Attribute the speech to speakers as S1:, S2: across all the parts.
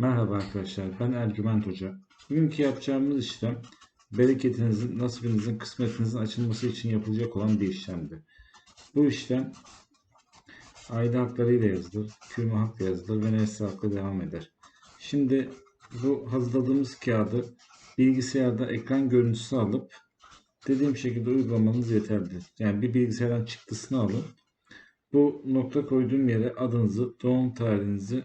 S1: Merhaba arkadaşlar, ben Ercüment Hoca. Bugünkü yapacağımız işlem bereketinizin, nasibinizin, kısmetinizin açılması için yapılacak olan bir işlemdir. Bu işlem aile haklarıyla yazılır, kürme hakla yazılır ve nesli hakla devam eder. Şimdi bu hazırladığımız kağıdı bilgisayarda ekran görüntüsü alıp dediğim şekilde uygulamanız yeterlidir. Yani bir bilgisayardan çıktısını alın. Bu nokta koyduğum yere adınızı, doğum tarihinizi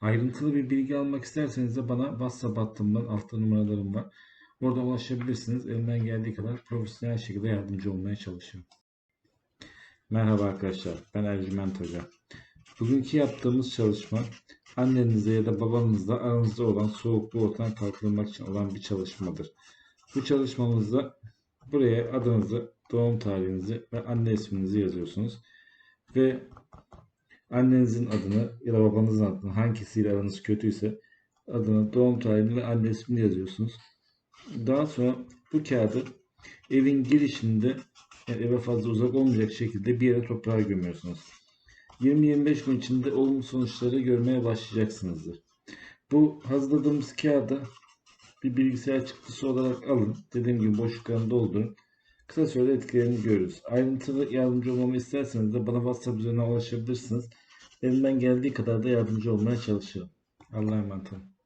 S1: Ayrıntılı bir bilgi almak isterseniz de bana WhatsApp hattımdan altta numaralarım var. Orada ulaşabilirsiniz. Elimden geldiği kadar profesyonel şekilde yardımcı olmaya çalışıyorum. Merhaba arkadaşlar. Ben Ercüment Hoca. Bugünkü yaptığımız çalışma annenizle ya da babanızla aranızda olan soğukluğu ortadan kaldırmak için olan bir çalışmadır. Bu çalışmamızda buraya adınızı, doğum tarihinizi ve anne isminizi yazıyorsunuz. Ve annenizin adını ya da babanızın adını hangisiyle aranız kötüyse adını, doğum tarihini ve anne ismini yazıyorsunuz. Daha sonra bu kağıdı evin girişinde yani eve fazla uzak olmayacak şekilde bir yere toprağa gömüyorsunuz. 20-25 gün içinde olumlu sonuçları görmeye başlayacaksınızdır. Bu hazırladığımız kağıdı bir bilgisayar çıktısı olarak alın. Dediğim gibi boşluklarını doldurun. Kısa sürede etkilerini görürüz. Ayrıntılı yardımcı olmamı isterseniz de bana WhatsApp üzerinden ulaşabilirsiniz. Elimden geldiği kadar da yardımcı olmaya çalışırım. Allah'a emanet olun.